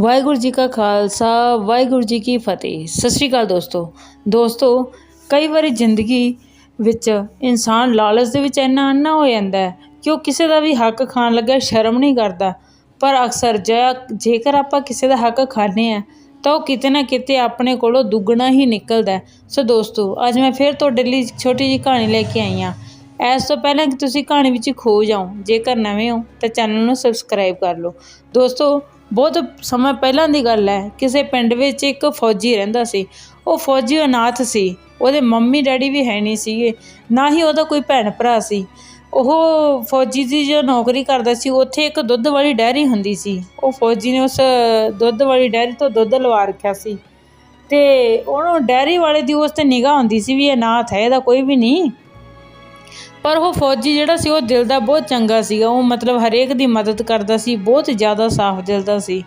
ਵਾਹਿਗੁਰੂ ਜੀ ਕਾ ਖਾਲਸਾ, ਵਾਹਿਗੁਰੂ ਜੀ ਕੀ ਫਤਿਹ। ਸਤਿ ਸ਼੍ਰੀ ਅਕਾਲ ਦੋਸਤੋ। ਦੋਸਤੋ, ਕਈ ਵਾਰੀ ਜ਼ਿੰਦਗੀ ਵਿੱਚ ਇਨਸਾਨ ਲਾਲਚ ਦੇ ਵਿੱਚ ਇੰਨਾ ਅੰਨਾ ਹੋ ਜਾਂਦਾ ਹੈ ਕਿ ਉਹ ਕਿਸੇ ਦਾ ਵੀ ਹੱਕ ਖਾਣ ਲੱਗਾ, ਸ਼ਰਮ ਨਹੀਂ ਕਰਦਾ। ਪਰ ਅਕਸਰ ਜੇ ਜੇਕਰ ਆਪਾਂ ਕਿਸੇ ਦਾ ਹੱਕ ਖਾਂਦੇ ਆ ਤਾਂ ਉਹ ਕਿਤੇ ਨਾ ਕਿਤੇ ਆਪਣੇ ਕੋਲੋਂ ਦੁੱਗਣਾ ਹੀ ਨਿਕਲਦਾ ਸੋ ਦੋਸਤੋ, ਅੱਜ ਮੈਂ ਫਿਰ ਤੁਹਾਡੇ ਲਈ ਛੋਟੀ ਜਿਹੀ ਕਹਾਣੀ ਲੈ ਕੇ ਆਈ ਹਾਂ। ਇਸ ਤੋਂ ਪਹਿਲਾਂ ਕਿ ਤੁਸੀਂ ਕਹਾਣੀ ਵਿੱਚ ਖੋ ਜਾਓ ਜੇਕਰ ਨਵੇਂ ਹੋ, ਤਾਂ ਚੈਨਲ ਨੂੰ ਸਬਸਕ੍ਰਾਈਬ ਕਰ ਲਓ। ਦੋਸਤੋ ਬਹੁਤ ਸਮਾਂ ਪਹਿਲਾਂ ਦੀ ਗੱਲ ਹੈ, ਕਿਸੇ ਪਿੰਡ ਵਿੱਚ ਇੱਕ ਫੌਜੀ ਰਹਿੰਦਾ ਸੀ। ਉਹ ਫੌਜੀ ਅਨਾਥ ਸੀ। ਉਹਦੇ ਮੰਮੀ ਡੈਡੀ ਵੀ ਹੈ ਨਹੀਂ ਸੀਗੇ, ਨਾ ਹੀ ਉਹਦਾ ਕੋਈ ਭੈਣ ਭਰਾ ਸੀ। ਉਹ ਫੌਜੀ ਦੀ ਜੋ ਨੌਕਰੀ ਕਰਦਾ ਸੀ, ਉੱਥੇ ਇੱਕ ਦੁੱਧ ਵਾਲੀ ਡੈਰੀ ਹੁੰਦੀ ਸੀ। ਉਹ ਫੌਜੀ ਨੇ ਉਸ ਦੁੱਧ ਵਾਲੀ ਡੈਰੀ ਤੋਂ ਦੁੱਧ ਲਵਾ ਰੱਖਿਆ ਸੀ। ਅਤੇ ਉਹਨੂੰ ਡੈਰੀ ਵਾਲੇ ਦੀ ਉਸ ਤੇ ਨਿਗਾਹ ਹੁੰਦੀ ਸੀ ਵੀ ਇਹ ਅਨਾਥ ਹੈ, ਇਹਦਾ ਕੋਈ ਵੀ ਨਹੀਂ। ਪਰ ਉਹ ਫੌਜੀ ਜਿਹੜਾ ਸੀ, ਉਹ ਦਿਲ ਦਾ ਬਹੁਤ ਚੰਗਾ ਸੀਗਾ। ਉਹ ਮਤਲਬ ਹਰੇਕ ਦੀ ਮਦਦ ਕਰਦਾ ਸੀ, ਬਹੁਤ ਜ਼ਿਆਦਾ ਸਾਫ਼ ਦਿਲ ਦਾ ਸੀ।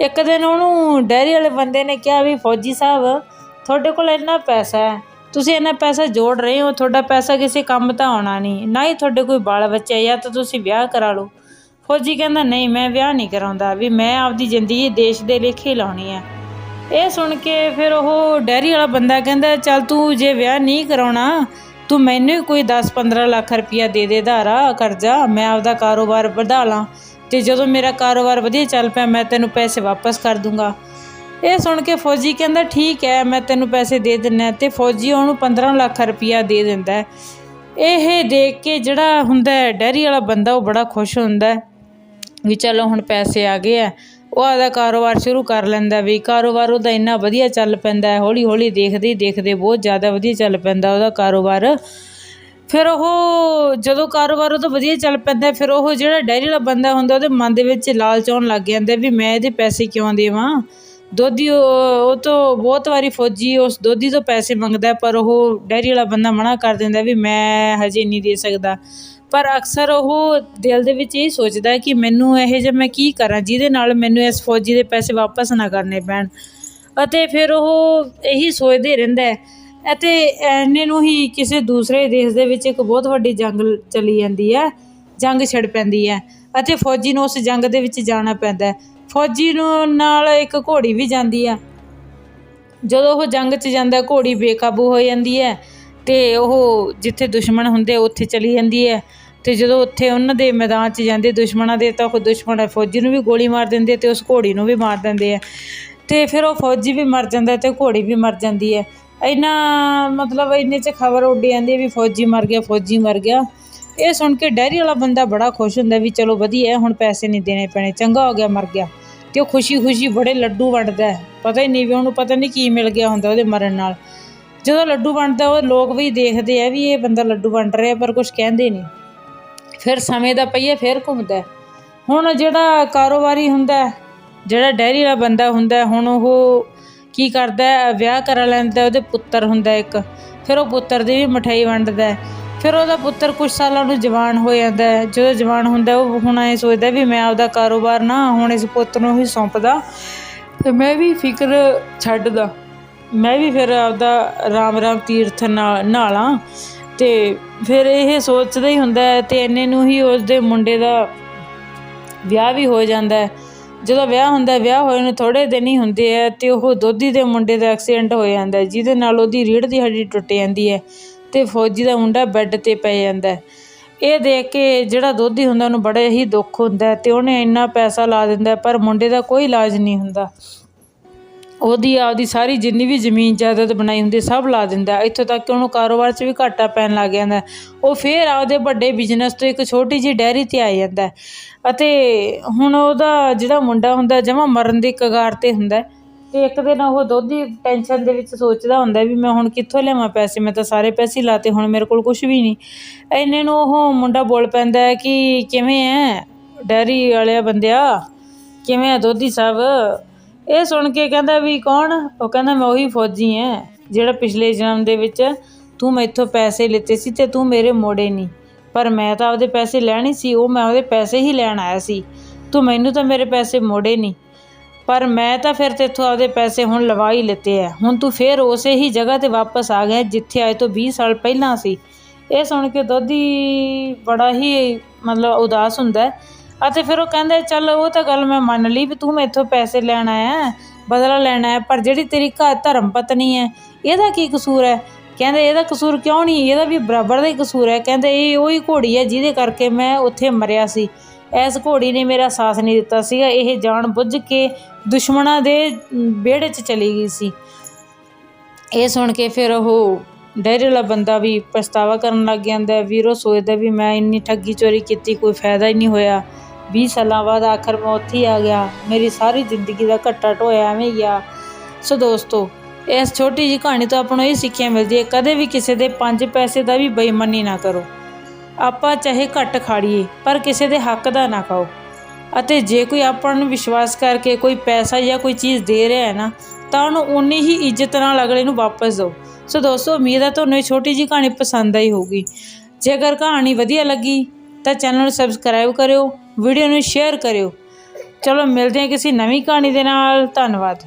ਇੱਕ ਦਿਨ ਉਹਨੂੰ ਡੈਰੀ ਵਾਲੇ ਬੰਦੇ ਨੇ ਕਿਹਾ ਵੀ, ਫੌਜੀ ਸਾਹਿਬ, ਤੁਹਾਡੇ ਕੋਲ ਇੰਨਾ ਪੈਸਾ ਹੈ, ਤੁਸੀਂ ਇੰਨਾ ਪੈਸਾ ਜੋੜ ਰਹੇ ਹੋ, ਤੁਹਾਡਾ ਪੈਸਾ ਕਿਸੇ ਕੰਮ ਤਾਂ ਆਉਣਾ ਨਹੀਂ, ਨਾ ਹੀ ਤੁਹਾਡੇ ਕੋਈ ਬਾਲ ਬੱਚਾ ਜਾਂ ਤਾਂ ਤੁਸੀਂ ਵਿਆਹ ਕਰਾ ਲਓ। ਫੌਜੀ ਕਹਿੰਦਾ, ਨਹੀਂ, ਮੈਂ ਵਿਆਹ ਨਹੀਂ ਕਰਾਉਂਦਾ, ਵੀ ਮੈਂ ਆਪਦੀ ਜ਼ਿੰਦਗੀ ਦੇਸ਼ ਦੇ ਲੇਖੇ ਲਾਉਣੀ ਹੈ। ਇਹ ਸੁਣ ਕੇ ਫਿਰ ਉਹ ਡੈਰੀ ਵਾਲਾ ਬੰਦਾ ਕਹਿੰਦਾ, ਚੱਲ ਤੂੰ ਜੇ ਵਿਆਹ ਨਹੀਂ ਕਰਾਉਣਾ ਤੂੰ ਮੈਨੂੰ ਕੋਈ 10-15 ਲੱਖ ਰੁਪਇਆ ਦੇ ਦੇ ਧਾਰਾ, ਕਰਜ਼ਾ, ਮੈਂ ਆਪਦਾ ਕਾਰੋਬਾਰ ਵਧਾ ਲਾਂ। ਤੇ ਜਦੋਂ ਮੇਰਾ ਕਾਰੋਬਾਰ ਵਧੀਆ ਚੱਲ ਪਿਆ, ਮੈਂ ਤੈਨੂੰ ਪੈਸੇ ਵਾਪਸ ਕਰ ਦੂੰਗਾ। ਇਹ ਸੁਣ ਕੇ ਫੌਜੀ ਕਹਿੰਦਾ, ਠੀਕ ਹੈ, ਮੈਂ ਤੈਨੂੰ ਪੈਸੇ ਦੇ ਦਿੰਨਾ ਤੇ ਫੌਜੀ ਉਹਨੂੰ 15 ਲੱਖ ਰੁਪਇਆ ਦੇ ਦਿੰਦਾ ਇਹ ਦੇਖ ਕੇ ਜਿਹੜਾ ਹੁੰਦਾ ਡੈਰੀ ਵਾਲਾ ਬੰਦਾ, ਉਹ ਬੜਾ ਖੁਸ਼ ਹੁੰਦਾ ਵੀ ਚਲੋ ਹੁਣ ਪੈਸੇ ਆ ਗਏ ਆ ਉਹ ਆਦਾ ਕਾਰੋਬਾਰ ਸ਼ੁਰੂ ਕਰ ਲੈਂਦਾ ਵੀ, ਕਾਰੋਬਾਰ ਉਹਦਾ ਇੰਨਾ ਵਧੀਆ ਚੱਲ ਪੈਂਦਾ ਹੈ ਹੌਲੀ ਹੌਲੀ ਦੇਖਦੇ ਹੀ ਦੇਖਦੇ ਬਹੁਤ ਜ਼ਿਆਦਾ ਵਧੀਆ ਚੱਲ ਪੈਂਦਾ ਉਹਦਾ ਕਾਰੋਬਾਰ। ਫਿਰ ਉਹ ਜਦੋਂ ਕਾਰੋਬਾਰ ਉਹਦਾ ਵਧੀਆ ਚੱਲ ਪੈਂਦਾ, ਫਿਰ ਉਹ ਜਿਹੜਾ ਡੈਰੀ ਵਾਲਾ ਬੰਦਾ ਹੁੰਦਾ, ਉਹਦੇ ਮਨ ਦੇ ਵਿੱਚ ਲਾਲਚ ਆਉਣ ਲੱਗ ਜਾਂਦਾ ਵੀ ਮੈਂ ਇਹਦੇ ਪੈਸੇ ਕਿਉਂ ਦੇਵਾਂ? ਦੋਧੀ ਉਹ ਉਹ ਤੋਂ ਬਹੁਤ ਵਾਰੀ ਫੌਜੀ ਉਸ ਦੋਧੀ ਤੋਂ ਪੈਸੇ ਮੰਗਦਾ, ਪਰ ਉਹ ਡੈਰੀ ਵਾਲਾ ਬੰਦਾ ਮਨਾ ਕਰ ਦਿੰਦਾ ਵੀ ਮੈਂ ਹਜੇ ਨਹੀਂ ਦੇ ਸਕਦਾ। ਪਰ ਅਕਸਰ ਉਹ ਦਿਲ ਦੇ ਵਿੱਚ ਇਹ ਸੋਚਦਾ ਕਿ ਮੈਨੂੰ ਇਹ ਜਿਹਾ ਮੈਂ ਕੀ ਕਰਾਂ, ਜਿਹਦੇ ਨਾਲ ਮੈਨੂੰ ਇਸ ਫੌਜੀ ਦੇ ਪੈਸੇ ਵਾਪਸ ਨਾ ਕਰਨੇ ਪੈਣ। ਅਤੇ ਫਿਰ ਉਹ ਇਹੀ ਸੋਚਦੇ ਰਹਿੰਦਾ ਅਤੇ ਐਨੇ ਨੂੰ ਹੀ ਕਿਸੇ ਦੂਸਰੇ ਦੇਸ਼ ਦੇ ਵਿੱਚ ਇੱਕ ਬਹੁਤ ਵੱਡੀ ਜੰਗ ਚੱਲੀ ਜਾਂਦੀ ਹੈ, ਜੰਗ ਛਿੜ ਪੈਂਦੀ ਹੈ ਅਤੇ ਫੌਜੀ ਨੂੰ ਉਸ ਜੰਗ ਦੇ ਵਿੱਚ ਜਾਣਾ ਪੈਂਦਾ ਫੌਜੀ ਨੂੰ ਨਾਲ ਇੱਕ ਘੋੜੀ ਵੀ ਜਾਂਦੀ ਹੈ ਜਦੋਂ ਉਹ ਜੰਗ 'ਚ ਜਾਂਦਾ, ਘੋੜੀ ਬੇਕਾਬੂ ਹੋ ਜਾਂਦੀ ਹੈ ਅਤੇ ਉਹ ਜਿੱਥੇ ਦੁਸ਼ਮਣ ਹੁੰਦੇ ਉੱਥੇ ਚਲੀ ਜਾਂਦੀ ਹੈ। ਅਤੇ ਜਦੋਂ ਉੱਥੇ ਉਹਨਾਂ ਦੇ ਮੈਦਾਨ 'ਚ ਜਾਂਦੇ ਦੁਸ਼ਮਣਾਂ ਦੇ, ਤਾਂ ਉਹ ਦੁਸ਼ਮਣ ਫੌਜੀ ਨੂੰ ਵੀ ਗੋਲੀ ਮਾਰ ਦਿੰਦੇ ਅਤੇ ਉਸ ਘੋੜੀ ਨੂੰ ਵੀ ਮਾਰ ਦਿੰਦੇ ਹੈ। ਅਤੇ ਫਿਰ ਉਹ ਫੌਜੀ ਵੀ ਮਰ ਜਾਂਦਾ ਅਤੇ ਘੋੜੀ ਵੀ ਮਰ ਜਾਂਦੀ ਹੈ। ਇੰਨਾ ਮਤਲਬ ਇੰਨੇ 'ਚ ਖਬਰ ਉੱਡ ਜਾਂਦੀ ਹੈ ਵੀ ਫੌਜੀ ਮਰ ਗਿਆ, ਫੌਜੀ ਮਰ ਗਿਆ। ਇਹ ਸੁਣ ਕੇ ਡੈਰੀ ਵਾਲਾ ਬੰਦਾ ਬੜਾ ਖੁਸ਼ ਹੁੰਦਾ ਵੀ ਚਲੋ ਵਧੀਆ ਹੁਣ ਪੈਸੇ ਨਹੀਂ ਦੇਣੇ ਪੈਣੇ, ਚੰਗਾ ਹੋ ਗਿਆ, ਮਰ ਗਿਆ। ਅਤੇ ਉਹ ਖੁਸ਼ੀ-ਖੁਸ਼ੀ ਬੜੇ ਲੱਡੂ ਵੰਡਦਾ ਪਤਾ ਹੀ ਨਹੀਂ ਵੀ ਉਹਨੂੰ ਪਤਾ ਨਹੀਂ ਕੀ ਮਿਲ ਗਿਆ ਹੁੰਦਾ ਉਹਦੇ ਮਰਨ ਨਾਲ। ਜਦੋਂ ਲੱਡੂ ਵੰਡਦਾ ਉਹ ਲੋਕ ਵੀ ਦੇਖਦੇ ਆ ਵੀ ਇਹ ਬੰਦਾ ਲੱਡੂ ਵੰਡ ਰਿਹਾ, ਪਰ ਕੁਝ ਕਹਿੰਦੇ ਨਹੀਂ। ਫਿਰ ਸਮੇਂ ਦਾ ਪਈਏ ਫਿਰ ਘੁੰਮਦਾ। ਹੁਣ ਜਿਹੜਾ ਕਾਰੋਬਾਰੀ ਹੁੰਦਾ, ਜਿਹੜਾ ਡੈਰੀ ਵਾਲਾ ਬੰਦਾ ਹੁੰਦਾ, ਹੁਣ ਉਹ ਕੀ ਕਰਦਾ, ਵਿਆਹ ਕਰਾ ਲੈਂਦਾ, ਉਹਦੇ ਪੁੱਤਰ ਹੁੰਦਾ ਇੱਕ। ਫਿਰ ਉਹ ਪੁੱਤਰ ਦੀ ਵੀ ਮਠਾਈ ਵੰਡਦਾ। ਫਿਰ ਉਹਦਾ ਪੁੱਤਰ ਕੁਝ ਸਾਲਾਂ ਨੂੰ ਜਵਾਨ ਹੋ ਜਾਂਦਾ। ਜਦੋਂ ਜਵਾਨ ਹੁੰਦਾ, ਉਹ ਹੁਣ ਐ ਸੋਚਦਾ ਵੀ ਮੈਂ ਆਪਦਾ ਕਾਰੋਬਾਰ ਨਾ ਹੁਣ ਇਸ ਪੁੱਤ ਨੂੰ ਹੀ ਸੌਂਪਦਾ ਤੇ ਮੈਂ ਵੀ ਫਿਕਰ ਛੱਡਦਾ। ਮੈਂ ਵੀ ਫਿਰ ਆਪਦਾ ਰਾਮ ਰਾਮ ਤੀਰਥ ਨਾਲ ਨਾਲਾਂ ਤੇ ਫਿਰ ਇਹ ਸੋਚਦਾ ਹੀ ਹੁੰਦਾ ਹੈ ਤੇ ਇੰਨੇ ਨੂੰ ਹੀ ਉਸਦੇ ਮੁੰਡੇ ਦਾ ਵਿਆਹ ਵੀ ਹੋ ਜਾਂਦਾ ਹੈ। ਜਦੋਂ ਵਿਆਹ ਹੁੰਦਾ ਵਿਆਹ ਹੋਏ ਨੂੰ ਥੋੜੇ ਦਿਨ ਹੀ ਹੁੰਦੇ ਆ ਤੇ ਉਹ ਦੋਧੀ ਦੇ ਮੁੰਡੇ ਦਾ ਐਕਸੀਡੈਂਟ ਹੋ ਜਾਂਦਾ ਜਿਹਦੇ ਨਾਲ ਉਹਦੀ ਰੀੜ੍ਹ ਦੀ ਹੱਡੀ ਟੁੱਟ ਜਾਂਦੀ ਹੈ ਤੇ ਫੌਜੀ ਦਾ ਮੁੰਡਾ ਬੈੱਡ ਤੇ ਪੈ ਜਾਂਦਾ ਇਹ ਦੇਖ ਕੇ ਜਿਹੜਾ ਦੋਧੀ ਹੁੰਦਾ ਉਹਨੂੰ ਬੜਾ ਹੀ ਦੁੱਖ ਹੁੰਦਾ ਹੈ ਤੇ ਉਹਨੇ ਇੰਨਾ ਪੈਸਾ ਲਾ ਦਿੰਦਾ ਪਰ ਮੁੰਡੇ ਦਾ ਕੋਈ ਇਲਾਜ ਨਹੀਂ ਹੁੰਦਾ। ਉਹਦੀ ਆਪਦੀ ਸਾਰੀ ਜਿੰਨੀ ਵੀ ਜ਼ਮੀਨ ਜਾਇਦਾਦ ਬਣਾਈ ਹੁੰਦੀ, ਸਭ ਲਾ ਦਿੰਦਾ ਇੱਥੋਂ ਤੱਕ ਕਿ ਉਹਨੂੰ ਕਾਰੋਬਾਰ 'ਚ ਵੀ ਘਾਟਾ ਪੈਣ ਲੱਗ ਜਾਂਦਾ ਉਹ ਫੇਰ ਆਪਦੇ ਵੱਡੇ ਬਿਜ਼ਨਸ ਤੋਂ ਇੱਕ ਛੋਟੀ ਜਿਹੀ ਡੈਰੀ ਤੇ ਆ ਜਾਂਦਾ ਅਤੇ ਹੁਣ ਉਹਦਾ ਜਿਹੜਾ ਮੁੰਡਾ ਹੁੰਦਾ, ਜਮਾ ਮਰਨ ਦੀ ਕਗਾਰ ਤੇ ਹੁੰਦਾ ਤੇ ਇੱਕ ਦਿਨ ਉਹ ਦੋਧੀ ਟੈਨਸ਼ਨ ਦੇ ਵਿੱਚ ਸੋਚਦਾ ਹੁੰਦਾ ਵੀ ਮੈਂ ਹੁਣ ਕਿੱਥੋਂ ਲਿਆਵਾਂ ਪੈਸੇ, ਮੈਂ ਤਾਂ ਸਾਰੇ ਪੈਸੇ ਹੀ ਲਾਤੇ, ਹੁਣ ਮੇਰੇ ਕੋਲ ਕੁਝ ਵੀ ਨਹੀਂ। ਇੰਨੇ ਨੂੰ ਉਹ ਮੁੰਡਾ ਬੋਲ ਪੈਂਦਾ ਹੈ ਕਿ ਕਿਵੇਂ ਐ? ਡੈਰੀ ਵਾਲਿਆ ਬੰਦਿਆ, ਕਿਵੇਂ ਆ ਦੋਧੀ ਸਾਹਿਬ? ਇਹ ਸੁਣ ਕੇ ਕਹਿੰਦਾ ਵੀ ਕੌਣ? ਉਹ ਕਹਿੰਦਾ ਮੈਂ ਉਹੀ ਫੌਜੀ ਐ, ਜਿਹੜਾ ਪਿਛਲੇ ਜਨਮ ਦੇ ਵਿੱਚ ਤੂੰ ਮੈਥੋਂ ਪੈਸੇ ਲਿੱਤੇ ਸੀ ਤੇ ਤੂੰ ਮੇਰੇ ਮੋੜੇ ਨਹੀਂ। ਪਰ ਮੈਂ ਤਾਂ ਆਪਦੇ ਪੈਸੇ ਲੈਣੇ ਸੀ, ਉਹ ਮੈਂ ਉਹਦੇ ਪੈਸੇ ਹੀ ਲੈਣ ਆਇਆ ਸੀ। ਤੂੰ ਮੈਨੂੰ ਤਾਂ ਮੇਰੇ ਪੈਸੇ ਮੋੜੇ ਨਹੀਂ। ਪਰ ਮੈਂ ਤਾਂ ਫਿਰ ਤੇਥੋਂ ਆਪਦੇ ਪੈਸੇ ਹੁਣ ਲਵਾ ਹੀ ਲਿੱਤੇ ਆ ਹੁਣ ਤੂੰ ਫੇਰ ਉਸੇ ਹੀ ਜਗ੍ਹਾ ਤੇ ਵਾਪਸ ਆ ਗਿਆ ਜਿੱਥੇ ਅੱਜ ਤੋਂ 20 ਸਾਲ ਪਹਿਲਾਂ ਸੀ। ਇਹ ਸੁਣ ਕੇ ਦੋਧੀ ਬੜਾ ਹੀ ਮਤਲਬ ਉਦਾਸ ਹੁੰਦਾ ਅਤੇ ਫਿਰ ਉਹ ਕਹਿੰਦਾ ਚੱਲ ਉਹ ਤਾਂ ਗੱਲ ਮੈਂ ਮੰਨ ਲਈ ਵੀ ਤੂੰ ਮੈਥੋਂ ਪੈਸੇ ਲੈਣਾ ਹੈ, ਬਦਲਾ ਲੈਣਾ ਹੈ ਪਰ ਜਿਹੜੀ ਤੇਰੀ ਘਰ ਧਰਮ ਪਤਨੀ ਹੈ ਇਹਦਾ ਕੀ ਕਸੂਰ ਹੈ? ਕਹਿੰਦੇ ਇਹਦਾ ਕਸੂਰ ਕਿਉਂ ਨਹੀਂ? ਇਹਦਾ ਵੀ ਬਰਾਬਰ ਦਾ ਹੀ ਕਸੂਰ ਹੈ। ਕਹਿੰਦੇ ਇਹ ਉਹੀ ਘੋੜੀ ਹੈ ਜਿਹਦੇ ਕਰਕੇ ਮੈਂ ਉੱਥੇ ਮਰਿਆ ਸੀ। ਐਸ ਘੋੜੀ ਨੇ ਮੇਰਾ ਸਾਥ ਨਹੀਂ ਦਿੱਤਾ ਸੀਗਾ। ਇਹ ਜਾਣ ਬੁੱਝ ਕੇ ਦੁਸ਼ਮਣਾਂ ਦੇ ਵਿਹੜੇ 'ਚ ਚਲੀ ਗਈ ਸੀ। ਇਹ ਸੁਣ ਕੇ ਫਿਰ ਉਹ ਡੈਰੀ ਵਾਲਾ ਬੰਦਾ ਵੀ ਪਛਤਾਵਾ ਕਰਨ ਲੱਗ ਜਾਂਦਾ ਹੈ। ਵੀਰੋ ਸੋਚਦਾ ਵੀ ਮੈਂ ਇੰਨੀ ਠੱਗੀ ਚੋਰੀ ਕੀਤੀ ਕੋਈ ਫਾਇਦਾ ਹੀ ਨਹੀਂ ਹੋਇਆ। 20 ਸਾਲਾਂ ਬਾਅਦ ਆਖਰ ਮੈਂ ਉੱਥੇ ਹੀ ਆ ਗਿਆ। ਮੇਰੀ ਸਾਰੀ ਜ਼ਿੰਦਗੀ ਦਾ ਘੱਟਾ ਢੋਇਆ ਐਵੇਂ ਹੀ ਆ। ਸੋ ਦੋਸਤੋ, ਇਸ ਛੋਟੀ ਜਿਹੀ ਕਹਾਣੀ ਤੋਂ ਆਪਾਂ ਨੂੰ ਇਹ ਸਿੱਖਿਆ ਮਿਲਦੀ ਹੈ, ਕਦੇ ਵੀ ਕਿਸੇ ਦੇ 5 ਪੈਸੇ ਦਾ ਵੀ ਬੇਈਮਾਨੀ ਨਾ ਕਰੋ। ਆਪਾਂ ਚਾਹੇ ਘੱਟ ਖਾੜੀਏ, ਪਰ ਕਿਸੇ ਦੇ ਹੱਕ ਦਾ ਨਾ ਖਾਓ। ਅਤੇ ਜੇ ਕੋਈ ਆਪਾਂ ਨੂੰ ਵਿਸ਼ਵਾਸ ਕਰਕੇ ਕੋਈ ਪੈਸਾ ਜਾਂ ਕੋਈ ਚੀਜ਼ ਦੇ ਰਿਹਾ ਹੈ ਨਾ, ਤਾਂ ਉਹਨੂੰ ਉਨੀ ਹੀ ਇੱਜ਼ਤ ਨਾਲ ਅਗਲੇ ਨੂੰ ਵਾਪਸ ਦਿਓ। ਸੋ ਦੋਸਤੋ, ਉਮੀਦ ਹੈ ਤੁਹਾਨੂੰ ਇਹ ਛੋਟੀ ਜਿਹੀ ਕਹਾਣੀ ਪਸੰਦ ਆਈ ਹੋਊਗੀ। ਜੇਕਰ ਕਹਾਣੀ ਵਧੀਆ ਲੱਗੀ ਤਾਂ ਚੈਨਲ ਨੂੰ ਸਬਸਕ੍ਰਾਈਬ ਕਰਿਓ ਵੀਡੀਓ ਨੂੰ ਸ਼ੇਅਰ ਕਰਿਓ। ਚਲੋ, ਮਿਲਦੇ ਹਾਂ ਕਿਸੇ ਨਵੀਂ ਕਹਾਣੀ ਦੇ ਨਾਲ। ਧੰਨਵਾਦ।